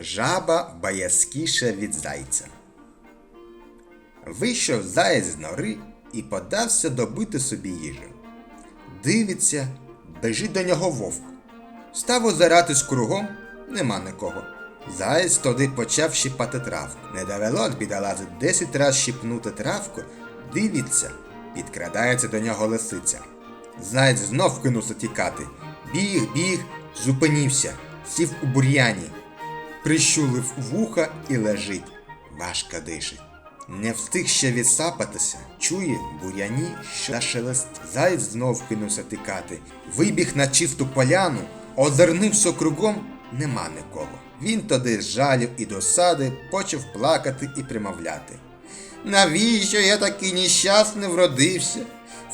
Жаба боязкіша від зайця. Вийшов заєць з нори і подався добити собі їжі. Дивиться, бежить до нього вовк. Став озиратись кругом, нема нікого. Заєць тоді почав щіпати травку. Не довелось бідолазі десять раз щіпнути травку, дивиться, підкрадається до нього лисиця. Заєць знов кинувся тікати. Біг, біг, зупинився, сів у бур'яні, прищулив вуха і лежить, важко дишить. Не встиг ще відсапатися, чує бур'яні, що шелест. Заєць знов кинувся тікати, вибіг на чисту поляну, озирнився кругом, нема нікого. Він тоді з жалю і досади почав плакати і примовляти. Навіщо я такий нещасний вродився?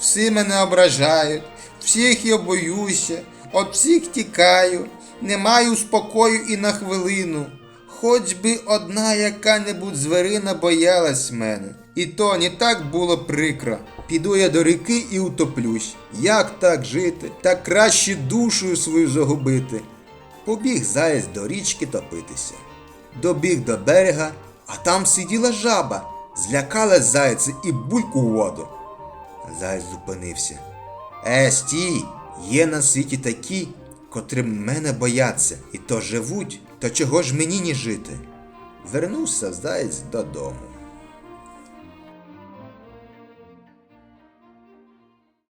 Всі мене ображають, всіх я боюся, от всіх тікаю, не маю спокою і на хвилину. Хоч би одна яка-небудь звірина боялась мене. І то не так було прикро. Піду я до ріки і утоплюсь. Як так жити? Так краще душою свою загубити. Побіг заєць до річки топитися. Добіг до берега, а там сиділа жаба, злякалась зайця і бульку у воду. Заєць зупинився. Е, стій, є на світі такі, котрі мене бояться, і то живуть, то чого ж мені не жити? Вернувся заєць додому.